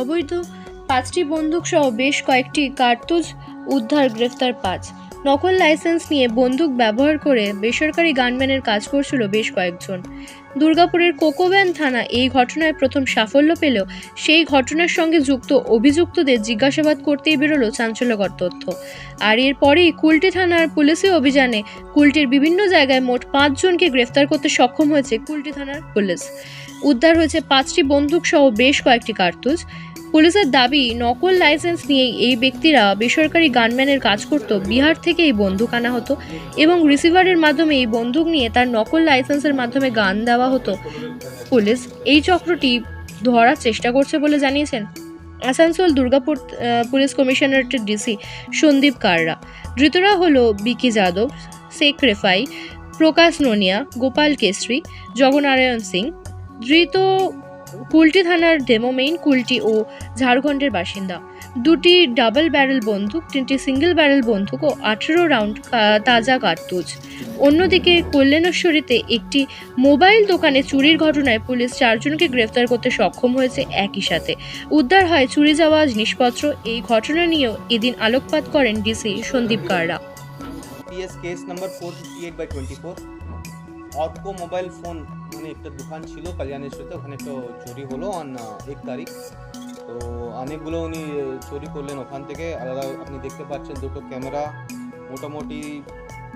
অবৈধ পাঁচটি বন্দুক সহ বেশ কয়েকটি কার্তুজ উদ্ধার গ্রেফতার পাঁচ। নকল লাইসেন্স নিয়ে বন্দুক ব্যবহার করে বেসরকারি গানম্যানের কাজ করছিল বেশ কয়েকজন। দুর্গাপুরের কোকোভ্যান থানা এই ঘটনায় প্রথম সাফল্য পেলেও সেই ঘটনার সঙ্গে যুক্ত অভিযুক্তদের জিজ্ঞাসাবাদ করতেই বেরোলো চাঞ্চল্যকর তথ্য। আর এরপরেই কুলটি থানার পুলিশি অভিযানে কুলটির বিভিন্ন জায়গায় মোট পাঁচজনকে গ্রেফতার করতে সক্ষম হয়েছে কুলটি থানার পুলিশ। উদ্ধার হয়েছে পাঁচটি বন্দুক সহ বেশ কয়েকটি কার্তুজ। পুলিশের দাবি, নকল লাইসেন্স নিয়েই এই ব্যক্তিরা বেসরকারি গানম্যানের কাজ করত। বিহার থেকে এই বন্দুক আনা হতো এবং রিসিভারের মাধ্যমে এই বন্দুক নিয়ে তার নকল লাইসেন্সের মাধ্যমে গান দেওয়া হতো। পুলিশ এই চক্রটি ধরার চেষ্টা করছে বলে জানিয়েছেন আসানসোল দুর্গাপুর পুলিশ কমিশনারেটের ডিসি সন্দীপ কাররা। ধৃতরা হলো বিকি যাদব, শেখ রেফাই, প্রকাশ নোনিয়া, গোপাল কেশরী জগনারায়ণ সিং। ধৃত কুলটি থানার ডেমোমেইন কুলটি ও ঝাড়খণ্ডের বাসিন্দা। দুটি ডাবল ব্যারেল বন্দুক, তিনটি সিঙ্গেল ব্যারেল বন্দুক ও আঠেরো রাউন্ড তাজা কার্তুজ। অন্যদিকে কল্যাণেশ্বরীতে একটি মোবাইল দোকানে চুরির ঘটনায় পুলিশ চারজনকে গ্রেফতার করতে সক্ষম হয়েছে একই সাথে। উদ্ধার হয় চুরি যাওয়া জিনিসপত্র। এই ঘটনা নিয়েও এদিন আলোকপাত করেন ডিসি সন্দীপ কাররা। অটকো মোবাইল ফোন মানে একটা দোকান ছিল কল্যাণেশ্বরীতে ওখানে একটা চুরি হলো অন এক তারিখ। তো অনেকগুলো উনি চুরি করলেন। ওখান থেকে আলাদা আপনি দেখতে পাচ্ছেন দুটো ক্যামেরা, মোটামুটি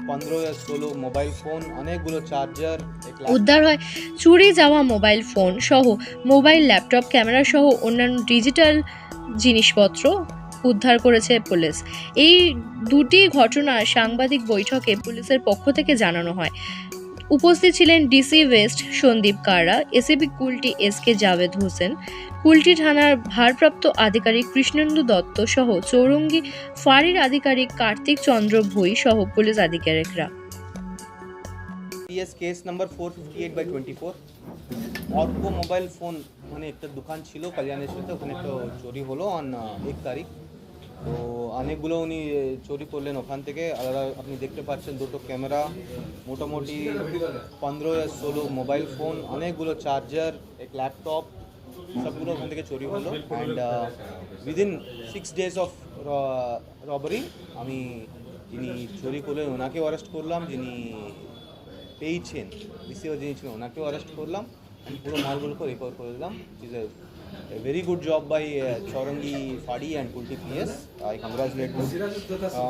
পনেরো ষোলো মোবাইল ফোন, অনেকগুলো চার্জার উদ্ধার হয়। চুরি যাওয়া মোবাইল ফোন সহ, মোবাইল ল্যাপটপ ক্যামেরা সহ অন্যান্য ডিজিটাল জিনিসপত্র উদ্ধার করেছে পুলিশ। এই দুটি ঘটনা সাংবাদিক বৈঠকে পুলিশের পক্ষ থেকে জানানো হয়। উপস্থিত ছিলেন DC west Sandeep Kara ACP Kulti S K Javed Hossain, Kulti থানার ভারপ্রাপ্ত আধিকারিক কৃষ্ণেন্দু দত্ত সহ চৌরঙ্গি ফাঁড়ির আধিকারিক কার্তিক চন্দ্র ভুই সহ পুলিশ আধিকারিকরা। Case number four fifty eight by twenty four অর্কো mobile phone মানে একটা দোকান ছিল, কল্যাণেশ্বরীতে, ওখানে একটা চুরি হলো অন এক তারিখ। তো অনেকগুলো উনি চুরি করলেন ওখান থেকে। আলাদা আপনি দেখতে পাচ্ছেন দুটো ক্যামেরা, মোটামুটি পনেরো ষোলো মোবাইল ফোন, অনেকগুলো চার্জার এক ল্যাপটপ সবগুলো ওখান থেকে চুরি হলো। And within six days of robbery আমি যিনি চুরি করলেন ওনাকেও অ্যারেস্ট করলাম, যিনি পেয়েছেন রিসিভার যিনি ছিলেন, ওনাকেও অ্যারেস্ট করলাম। পুরো মালগুলোকে রিকভার করে দিলাম। Is a very good job by Chowringhee ফাড়ি and Kulti PS I congratulate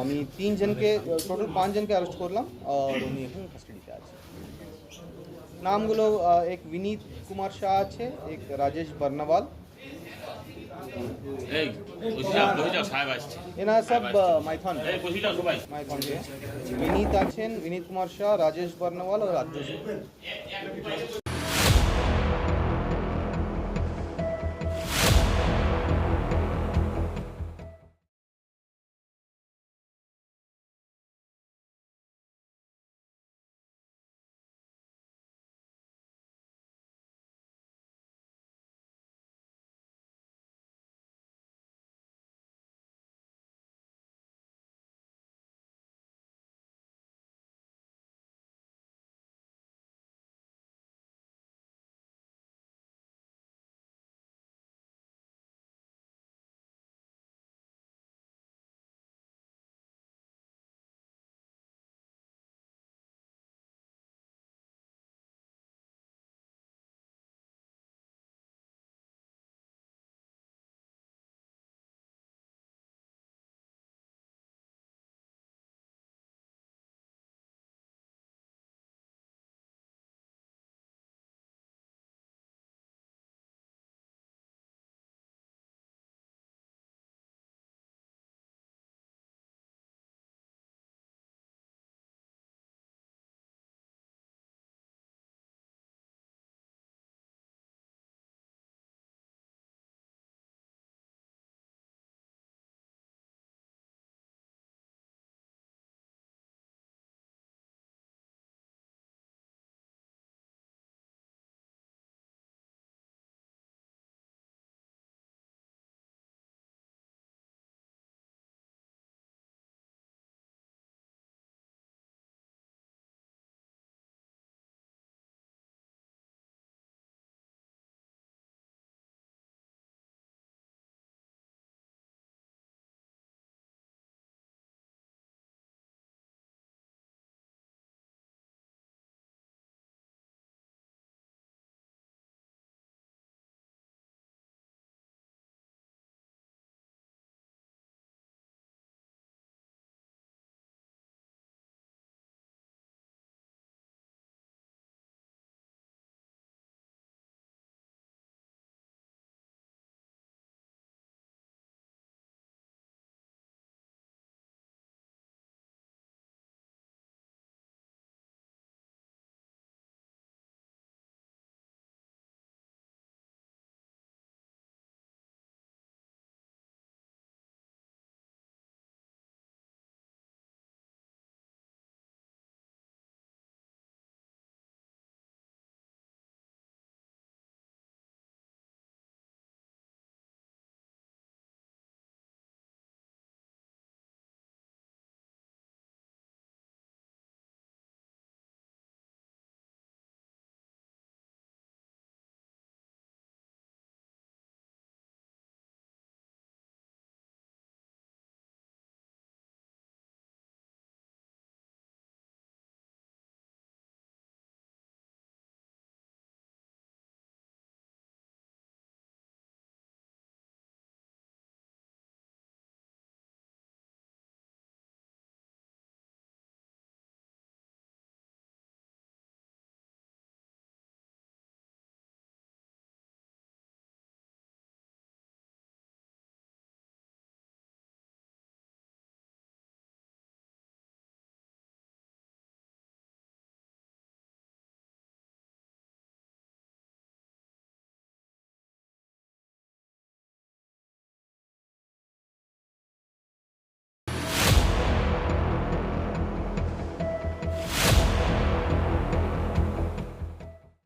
আমি তিনজনকে টোটাল পাঁচজনকে অ্যারেস্ট করলাম আর উনি এখন কাস্টাডিতে আছে। নামগুলো এক বিনীত কুমার শাহ আছে এক রাজেশ বর্ণওয়াল এনা সব মাইথন। মাইথন বিনীত আছেন বিনীত কুমার শাহ রাজেশ বর্ণওয়াল আর রাজ্য